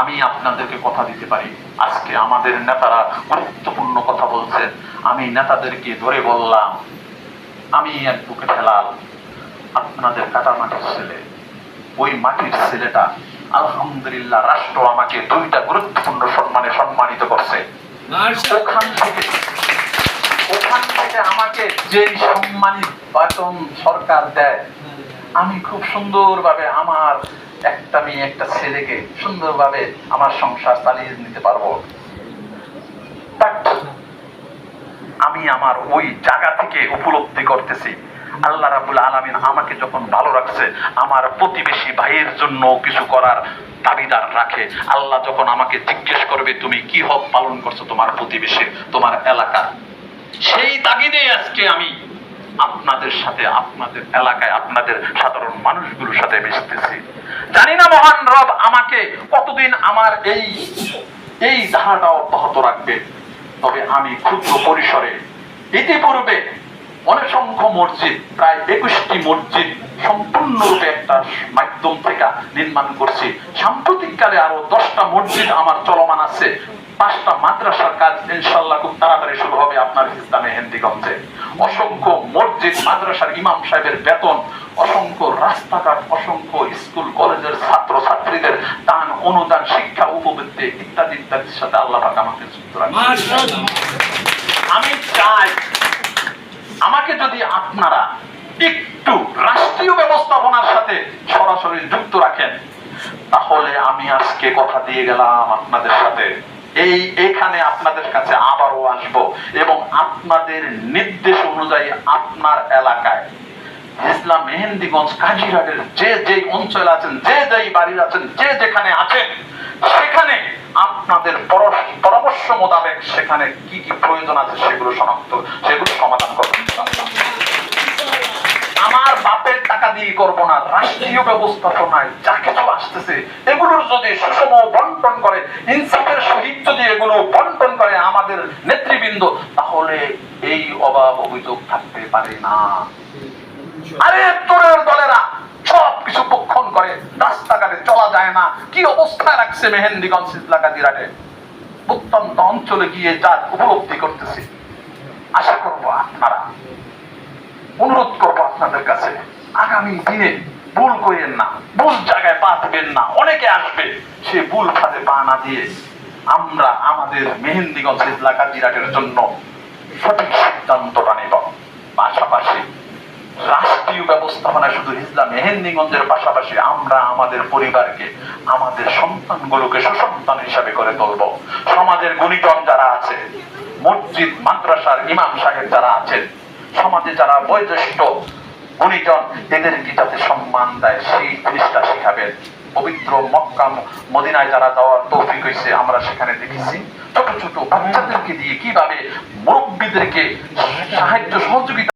আমি আপনাদেরকে কথা দিতে পারি। আজকে আমাদের নেতারা গুরুত্বপূর্ণ কথা বলছেন। আমি নেতাদেরকে ধরে বললাম আমি এক বুকে ফেলাল আপনাদের কাটা মাটির ছেলে ওই মাটির ছেলেটা আলহামদুলিল্লাহ রাষ্ট্র আমাকে দুইটা গুরুত্বপূর্ণ সম্মানে সম্মানিত করছে। ওখান থেকে ওখান থেকে আমাকে যে সম্মানিত সরকার দেয় আমি খুব সুন্দরভাবে আমার একটা মেয়ে, একটা ছেলেকে সুন্দরভাবে আমার সংসার চালিয়ে নিতে পারব। আমি আমার ওই জায়গা থেকে উপলব্ধি করতেছি। আল্লাহ রাবুল আলমিন আমাকে যখন ভালো রাখছে, আমার প্রতিবেশী ভাইয়ের জন্য কিছু করার দাবিদার রাখে। আল্লাহ যখন আমাকে জিজ্ঞেস করবে, তুমি কি হক পালন করছ তোমার প্রতিবেশী তোমার এলাকা সেই তাগিদে আজকে আমি আপনাদের সাথে, আপনাদের এলাকায়, আপনাদের সাধারণ মানুষগুলোর সাথে মিশতেছি। জানি না, মহান রব আমাকে কতদিন আমার এই এই ধারাটা অব্যাহত রাখবে। তবে আমি ক্ষুদ্র পরিসরে, ইতিপূর্বে অনেক সংখ্য মসজিদ প্রায় একুশটি মসজিদ সম্পূর্ণরূপে একটা মাধ্যম থেকে নির্মাণ করছি। সাম্প্রতিককালে আরও দশটা মসজিদ আমার চলমান আছে। পাঁচটা মাদ্রাসার কাজ ইনশাল্লাহ খুব তাড়াতাড়ি শুরু হবে আপনার ইসলামে হেন্দিগঞ্জে। অসংখ্য মসজিদ মাদ্রাসার ইমাম সাহেবের বেতন অসংখ্য রাস্তাঘাট অসংখ্য স্কুল কলেজের ছাত্র ছাত্রীদের দান অনুদান শিক্ষা উপবৃত্তি ইত্যাদি ইত্যাদির সাথে আল্লাহ পাক আমাকে যুক্ত রাখেন। আমি চাই আমাকে যদি আপনারা একটু রাষ্ট্রীয় ব্যবস্থাপনার সাথে সরাসরি যুক্ত রাখেন, তাহলে আমি আজকে কথা দিয়ে গেলাম আপনাদের সাথে এই এখানে আপনাদের কাছে আবারও আসব এবং আপনাদের নির্দেশ অনুযায়ী আপনার এলাকায় ইসলাম মেহেন্দিগঞ্জ কাজিরাটের যে যে অঞ্চল আছেন, যে যেই বাড়ির আছেন, যে যেখানে আছেন, সেখানে আপনাদের পরামর্শ মোতাবেক সেখানে কি কি প্রয়োজন আছে সেগুলো শনাক্ত সেগুলো সমাধান ইনশাআল্লাহ। আমার বাপের টাকা দিয়ে করব না, রাষ্ট্রীয় ব্যবস্থাপনায় যা কিছু আসতেছে, এগুলোর যদি সুষম বন্টন করে, ইনসাফের সহিত যদি এগুলো বন্টন করে আমাদের নেতৃবৃন্দ, তাহলে এই অভাব অভিযোগ থাকতে পারে না। আরে তোরের দলেরা সব কিছু পক্ষণ করে, রাস্তাঘাটে চলা যায় না, কি অবস্থায় রাখছে মেহেন্দিগঞ্জ ইসলাকা দিরাটে প্রত্যন্ত অঞ্চলে গিয়ে যা উপলব্ধি করতেছি। আশা করব আপনারা অনুরোধ আপনাদের কাছে। আগামী দিনে ভুল করেন না, ভুল জায়গায় পা দেবেন না, অনেকে আসবে, সে ভুল ফাঁদে পা না দিয়ে আমরা আমাদের মেহেন্দিগঞ্জ ইসলাকা দিরাটের জন্য সঠিক সিদ্ধান্তটা নেব। পাশাপাশি রাষ্ট্রীয় ব্যবস্থাপনায় শুধু ইসলাম মেহেন্দিগঞ্জের পাশাপাশি আমরা আমাদের পরিবারকে, আমাদের সন্তানগুলোকে সুসন্তান হিসাবে করে তুলব। সমাজের গুণীজন যারা আছে, মসজিদ, মাদ্রাসার ইমাম সাহেব যারা আছেন, সমাজে যারা বয়োজ্যেষ্ঠ গুণীজন এদেরকে যাতে সম্মান দেয়, সেই জিনিসটা শিখাবেন। পবিত্র মক্কা, মদিনায় যারা যাওয়ার তৌফিক হয়েছে, আমরা সেখানে দেখেছি। ছোট ছোট বাচ্চাদেরকে দিয়ে কীভাবে মুরব্বীদেরকে সাহায্য সহযোগিতা